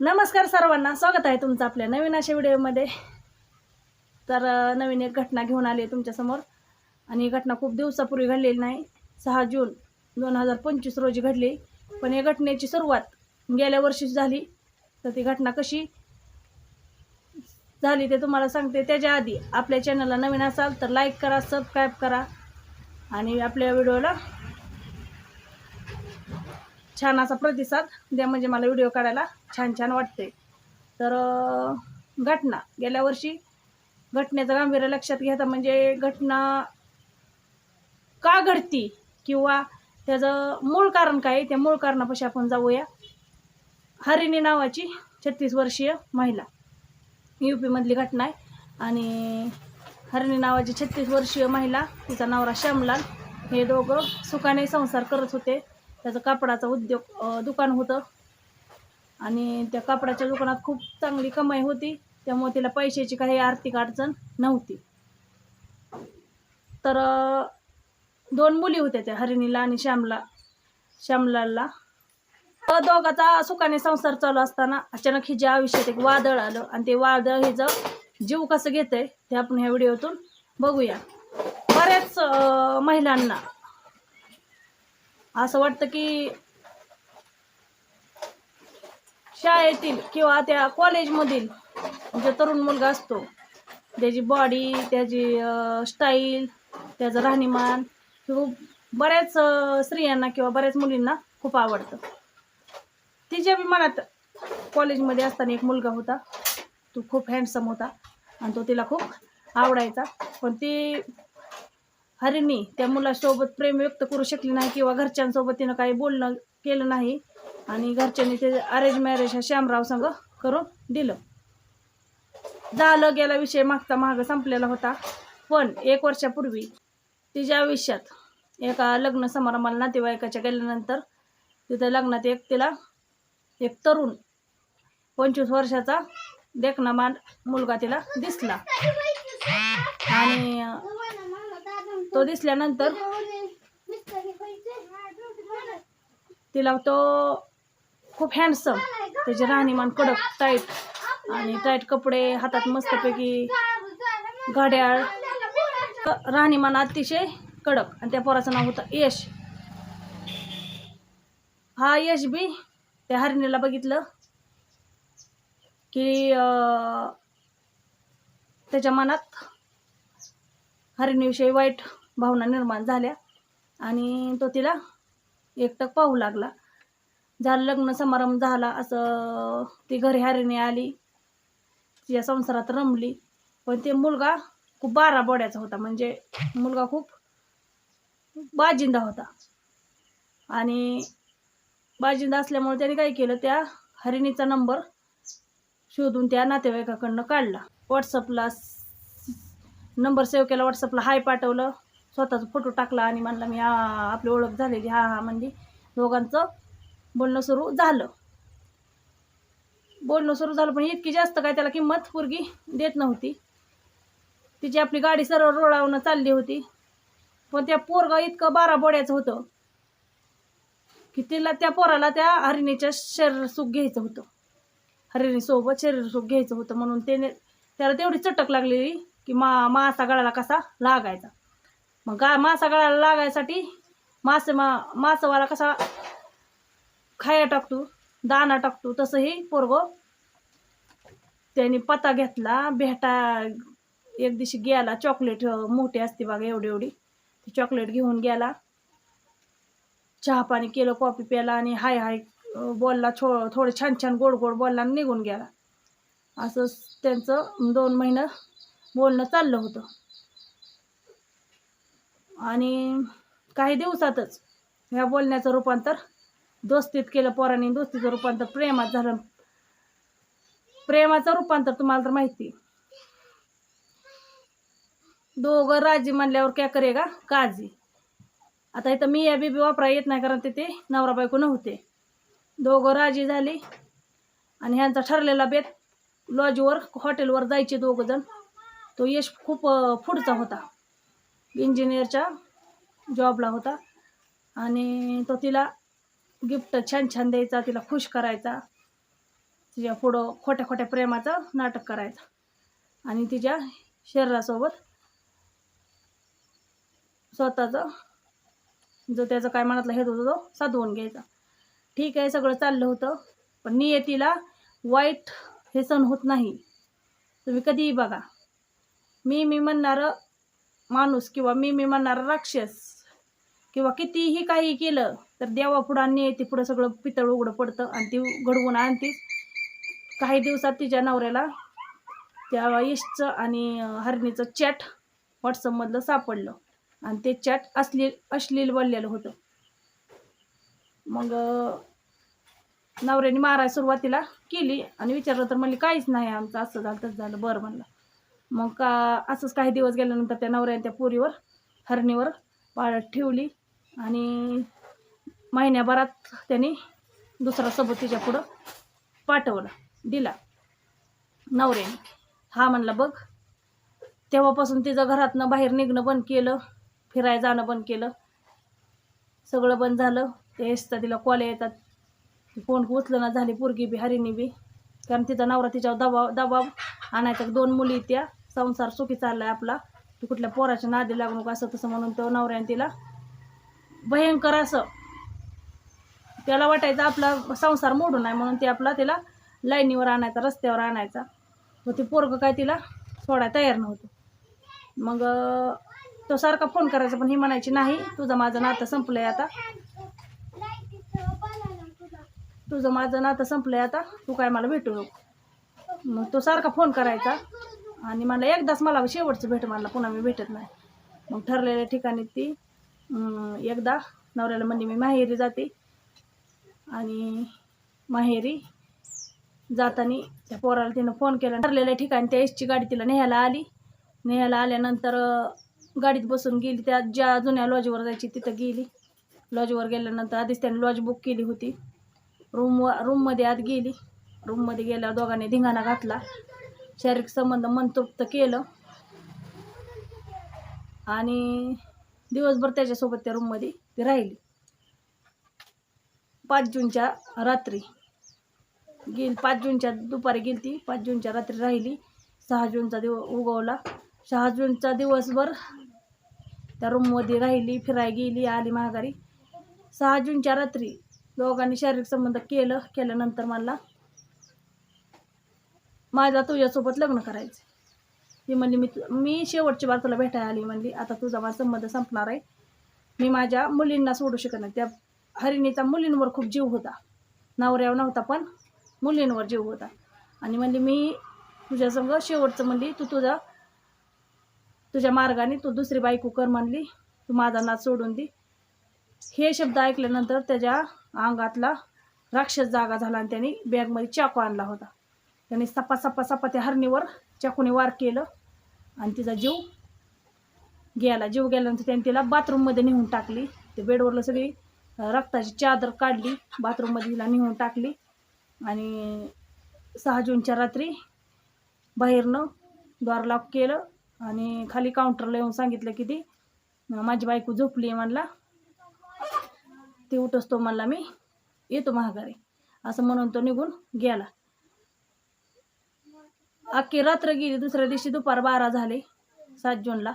नमस्कार सर्वांना स्वागत आहे तुमचं आपल्या नवीन अशा व्हिडिओमध्ये. तर नवीन एक घटना घेऊन आली आहे तुमच्यासमोर. आणि ही घटना खूप दिवसापूर्वी घडलेली नाही सहा जून दोन हजार पंचवीस रोजी घडली. पण या घटनेची सुरुवात गेल्या वर्षीच झाली. तर ती घटना कशी झाली ते तुम्हाला सांगते. त्याच्या आधी आपल्या चॅनलला नवीन असाल तर लाईक करा सबस्क्राईब करा. आणि आपल्या व्हिडिओला छान असा प्रतिसाद द्या म्हणजे मला व्हिडिओ काढायला छान छान वाटते तर घटना. गेल्या वर्षी घटनेचं गांभीर्य लक्षात घेता म्हणजे घटना का घडती? किंवा त्याचं मूळ कारण काय? आहे, त्या मूळ कारणापाशी आपण जाऊया. हरिणी नावाची छत्तीस वर्षीय महिला. यू पीमधली घटना आहे. आणि हरिणी नावाची छत्तीस वर्षीय महिला तिचा नवरा श्यामलाल हे दोघं सुखाने संसार करत होते. त्याचं कापडाचा उद्योग दुकान होतं. आणि त्या कापडाच्या दुकानात खूप चांगली कमाई होती. त्यामुळे तिला पैशाची काही आर्थिक अडचण नव्हती. तर दोन मुली होत्या त्या हरिणीला आणि श्यामला श्यामलाला तर दोघाचा सुखाने संसार चालू असताना अचानक हिच्या आयुष्यात एक वादळ आलं आणि ते वादळ हिचं जीव कसं घेतंय ते आपण ह्या व्हिडिओतून बघूया. बऱ्याच महिलांना असं वाटतं की शाळेतील किंवा त्या कॉलेजमधील जो तरुण मुलगा असतो त्याची बॉडी त्याची स्टाईल त्याचं राहणीमान हे खूप बऱ्याच स्त्रियांना किंवा बऱ्याच मुलींना खूप आवडतं. तिच्या बी मनात कॉलेजमध्ये असताना एक मुलगा होता. तो खूप हँडसम होता आणि तो तिला खूप आवडायचा. पण ती हरिणी त्या मुलासोबत प्रेम व्यक्त करू शकली नाही किंवा घरच्यांसोबत तिनं काही बोलणं केलं नाही. आणि घरच्यांनी ते अरेंज मॅरेज हा श्यामराव संघ करून दिलं. झालं गेला विषय मागचा मागं संपलेला होता. पण एक वर्षापूर्वी तिच्या आयुष्यात एका लग्न समारंभाला नातेवाईकाच्या गेल्यानंतर तिथं लग्नात एक तिला एक तरुण पंचवीस वर्षाचा देखनामान मुलगा तिला दिसला. आणि तो दिसल्यानंतर तिला तो खूप हँडसम त्याचे राहणीमान कडक टाईट आणि टाईट कपडे हातात मस्तपैकी घड्याळ. राहणीमान अतिशय कडक आणि त्या पोराचं नाव होतं यश. हा यश बी त्या हरिणीला बघितलं की अं, त्याच्या मनात हरिणीविषयी वाईट भावना निर्माण झाल्या. आणि तो तिला एकटक पाहू लागला. झालं लग्न समारंभ झाला. असं ती घरी हरिणी आली. तिच्या संसारात रमली. पण ते मुलगा खूप बारा बोड्याचा होता. म्हणजे मुलगा खूप बाजिंदा होता. आणि बाजिंदा असल्यामुळे त्याने काय केलं? त्या हरिणीचा नंबर शोधून त्या नातेवाईकाकडनं काढला. व्हॉट्सअपला नंबर सेव्ह केला. व्हॉट्सअपला हाय पाठवलं. स्वतःचा फोटो टाकला आणि म्हणला मी हा आपली ओळख झालेली हा हा म्हणजे दोघांचं बोलणं सुरू झालं. बोलणं सुरू झालं पण इतकी जास्त काय त्याला किंमत पोरगी देत नव्हती. तिची आपली गाडी सरळ रोळावून चालली होती. पण त्या पोरगा इतकं बारा बोड्याचं होतं की तिला त्या पोराला त्या हरिणीच्या शरीर सुख घ्यायचं होतं. हरिणीसोबत शरीर सुख घ्यायचं होतं म्हणून त्याने त्याला तेवढी चटक लागलेली की मा मासा गळाला कसा लागायचा. मग गा मासा गळाला लागायसाठी मासे मा मासवाला कसा खाया टाकतो दाना टाकतो तसंही पोरगो त्याने पता घेतला भेटा एक दिवशी गेला चॉकलेट मोठी असते बघा एवढी एवढी ती चॉकलेट घेऊन गेला. चहा पाणी केलं कॉफी प्याला आणि हाय हाय बोलला छो थोडं छान छान गोड गोड बोलला आणि निघून गेला. असं त्यांचं दोन महिनं बोलणं चाललं होतं. आणि काही दिवसातच ह्या बोलण्याचं रूपांतर दोस्तीत केलं पोरांनी दोस्तीचं रूपांतर प्रेमात झालं. प्रेमाचं रूपांतर तुम्हाला तर माहिती दोघं राजी म्हणल्यावर क्या करेगा काळजी आता इथं मी या बीबी वापरा येत नाही कारण तिथे नवरा बायको नव्हते. दोघं राजी झाली आणि ह्यांचा ठरलेला बेत लॉजवर हॉटेलवर जायचे दोघं जण. तो यश खूप पुढचा होता. इंजिनियरच्या जॉबला होता. आणि तो तिला गिफ्ट छान छान द्यायचा तिला खुश करायचा तिच्या पुढं खोट्या खोट्या प्रेमाचं नाटक करायचं. आणि तिच्या शरीरासोबत स्वतःचं जो त्याचं काय मनातला हेत होता तो साधवून घ्यायचा. ठीक आहे सगळं चाललं होतं पण नियतीला वाईट हे सण होत नाही. तुम्ही कधीही बघा. मी मी म्हणणारं माणूस किंवा मी मी म्हणणार राक्षस किंवा कितीही काही केलं तर देवापुढं आणि नियती पुढं सगळं पितळ उघडं पडतं आणि ती घडवून आणतीच काही दिवसात तिच्या नवऱ्याला त्या यशचं आणि हरणीचं चॅट व्हॉट्सअपमधलं सापडलं आणि ते चॅट अश्लील अश्लील बोललेलं होतं. मग नवऱ्याने मारायला सुरुवातीला केली आणि विचारलं तर म्हणली काहीच नाही आमचं असं झालं तसं झालं बरं म्हणलं. मग का असंच काही दिवस गेल्यानंतर त्या नवऱ्याने त्या पुरीवर हरणीवर पाळत ठेवली आणि महिन्याभरात त्यांनी दुसरा सबूत तिच्या पुढं पाठवला दिला. नवऱ्याने हा म्हणला बघ तेव्हापासून तिचं घरातनं बाहेर निघणं बंद केलं फिरायला जाणं बंद केलं. सगळं बंद झालं. ते येसता तिला कॉल येतात. फोन उचलना झाली पोरगी बी हरिणी बी. कारण तिचा नवरा तिच्यावर दबाव दबाव आणायचा. दोन मुली त्या. संसार सुखी चाललाय आपला. तू कुठल्या पोराच्या नादी लागू नको असं तसं म्हणून तो नवऱ्याने तिला भयंकर असं त्याला वाटायचं आपला संसार मोडून आहे म्हणून ते आपला तिला लाईनीवर आणायचा रस्त्यावर आणायचा. व ते पोरगं काय तिला सोडायला तयार नव्हतं. मग तो सारखा फोन करायचा पण ही म्हणायची नाही तुझं माझं नातं संपलंय आता. तुझं माझं नातं संपलंय आता. तू काय मला भेटू नको. मग तो सारखा फोन करायचा. आणि मला एकदाच मला शेवटचं भेट मला पुन्हा मी भेटत नाही. मग ठरलेल्या ठिकाणी ती एकदा नवऱ्याला म्हणजे मी माहेरी जाते. आणि माहेरी जाताना त्या पोराला तिनं फोन केला. ठरलेल्या ठिकाणी त्या एसची गाडी तिला न्यायला आली. न्यायला आल्यानंतर गाडीत बसून गेली. त्या ज्या जुन्या लॉजवर जायची तिथं गेली. लॉजवर गेल्यानंतर आधीच त्याने लॉज बुक केली होती. रूम रूममध्ये आत गेली. रूममध्ये गेल्यावर दोघांनी धिंगाणा घातला. शारीरिक संबंध मनतृप्त केलं. आणि दिवसभर त्याच्यासोबत त्या रूममध्ये ती राहिली. पाच जूनच्या रात्री. गेली पाच जूनच्या दुपारी गेली ती पाच जूनच्या रात्री राहिली. सहा जूनचा दिव उगवला. सहा जूनचा दिवसभर त्या रूममध्ये राहिली फिरायला गेली आली महागारी सहा जूनच्या रात्री दोघांनी शारीरिक संबंध केलं केल्यानंतर मला माझा तुझ्यासोबत लग्न करायचं ती म्हणली मी मी शेवटची बार तुला भेटायला आली म्हणली. आता तुझा माझा संबंध संपणार आहे. मी माझ्या मुलींना सोडू शकत नाही. त्या हरिणीचा मुलींवर खूप जीव होता. नवऱ्यावर नव्हता पण मुलींवर जीव होता. आणि म्हणली मी तुझ्या संग शेवटचं म्हणली तू तुझा तुझ्या मार्गाने तू दुसरी बायको कर म्हणली. तू माझा नाच सोडून दे. हे शब्द ऐकल्यानंतर त्याच्या अंगातला राक्षस जागा झाला आणि त्यांनी बॅगमध्ये चाकू आणला होता. त्यांनी सपा सपा सपा त्या हरणीवर चाकूने वार केलं आणि तिचा जीव गेला. जीव गेल्यानंतर त्याने तिला बाथरूममध्ये नेऊन टाकली. ते बेडवरला सगळी रक्ताची चादर काढली. बाथरूममध्ये तिला नेऊन टाकली. आणि सहा जूनच्या रात्री बाहेरनं द्वार लॉक केलं आणि खाली काउंटरला येऊन सांगितलं की ती माझी बायको झोपली आहे म्हणला. ती उठस तो म्हणला मी येतो महागारी. असं म्हणून तो निघून गेला. अख्खी रात्र गेली दुसऱ्या दिवशी दुपार बारा झाले सात जूनला.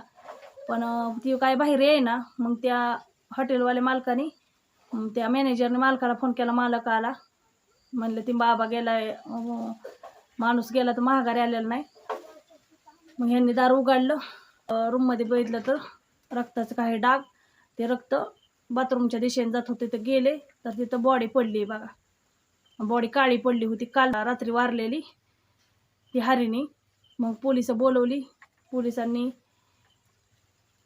पण ती काय बाहेर आहे ना मग त्या हॉटेलवाल्या मालकाने त्या मॅनेजरने मालकाला फोन केला मालक आला. म्हणलं ती बाबा गेला माणूस गेला तर महागारी आलेला नाही. मग ह्यांनी दार उघडलं. रूममध्ये बघितलं तर रक्ताचं काही डाग ते रक्त बाथरूमच्या दिशेने जात होते तर गेले. तर तिथं बॉडी पडली बघा. बॉडी काळी पडली होती. काल रात्री वारलेली ती हरिणी. मग पोलिसं बोलवली. पोलिसांनी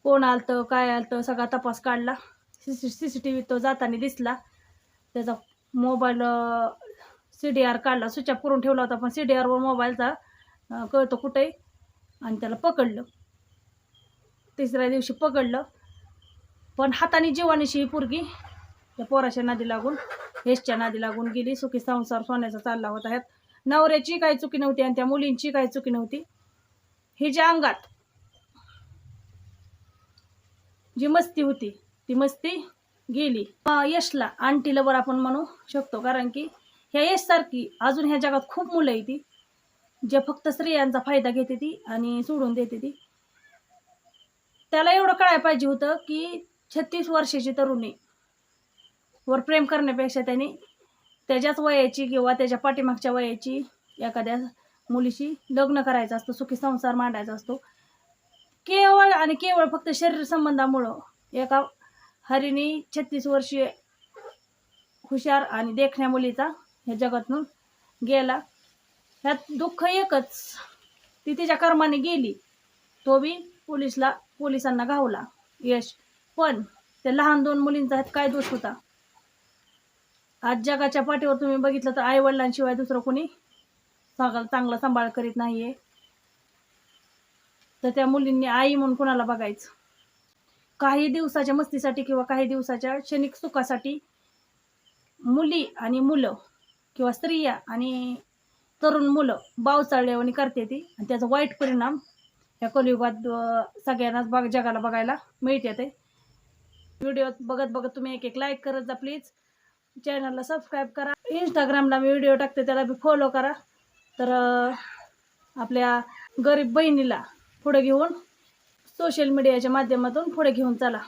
कोण आलतं काय आलतं सगळा तपास काढला. C C C T V तो जाताना दिसला. त्याचा मोबाईल सी डी आर काढला. स्विच ऑफ करून ठेवला होता पण सी डी आरवर मोबाईलचा कळतो कुठे आणि त्याला पकडलं. तिसऱ्या दिवशी पकडलं. पण हाताने जीवानीशी ही पोरगी त्या पोराच्या नादी लागून हेसच्या नादी लागून गेली. सुखी संसार सोन्याचा चालला होता ह्यात. नवऱ्याची काही चुकी नव्हती आणि त्या मुलींची काही चुकी नव्हती? ही ज्या अंगात जी मस्ती होती ती मस्ती गेली. यशला आंटी लवर आपण म्हणू शकतो कारण की ह्या यशसारखी अजून ह्या जगात खूप मुलं आहे ती. जे फक्त स्त्रियांचा फायदा घेते ती आणि सोडून देते ती. त्याला एवढं कळायला पाहिजे होतं की छत्तीस वर्षाची तरुणी. वर प्रेम करण्यापेक्षा त्यांनी त्याच्याच वयाची किंवा त्याच्या पाठीमागच्या वयाची एखाद्या मुलीशी लग्न करायचं असतं सुखी संसार मांडायचा असतो. केवळ आणि केवळ फक्त शरीर संबंधामुळं एका हरिणी छत्तीस वर्षीय हुशार आणि देखण्या मुलीचा ह्या जगातून गेला. ह्यात दुःख एकच ती तिच्या कर्माने गेली. तो बी पोलिसला पोलिसांना घावला. यश पण त्या लहान दोन मुलींचा ह्यात काय दोष होता? आज जगाच्या पाठीवर तुम्ही बघितलं तर आई वडिलांशिवाय दुसरं कोणी चांगला चांगला सांभाळ करीत नाहीये. तर त्या मुलींनी आई म्हणून कोणाला बघायचं? काही दिवसाच्या मस्तीसाठी किंवा काही दिवसाच्या क्षणिक सुखासाठी मुली आणि मुलं किंवा स्त्रिया आणि तरुण मुलं बावचाळल्यावानी करते ती. आणि त्याचा वाईट परिणाम या कलियुगात सगळ्यांनाच बघ जगाला बघायला मिळते ते. व्हिडिओ बघत बघत तुम्ही एक एक लाईक करत जा प्लीज चॅनलला सबस्क्राईब करा. इंस्टाग्रामला मी व्हिडिओ टाकते त्याला बी फॉलो करा. तर आपल्या गरीब बहिणीला पुढे घेऊन सोशल मीडियाच्या माध्यमातून पुढे घेऊन चला.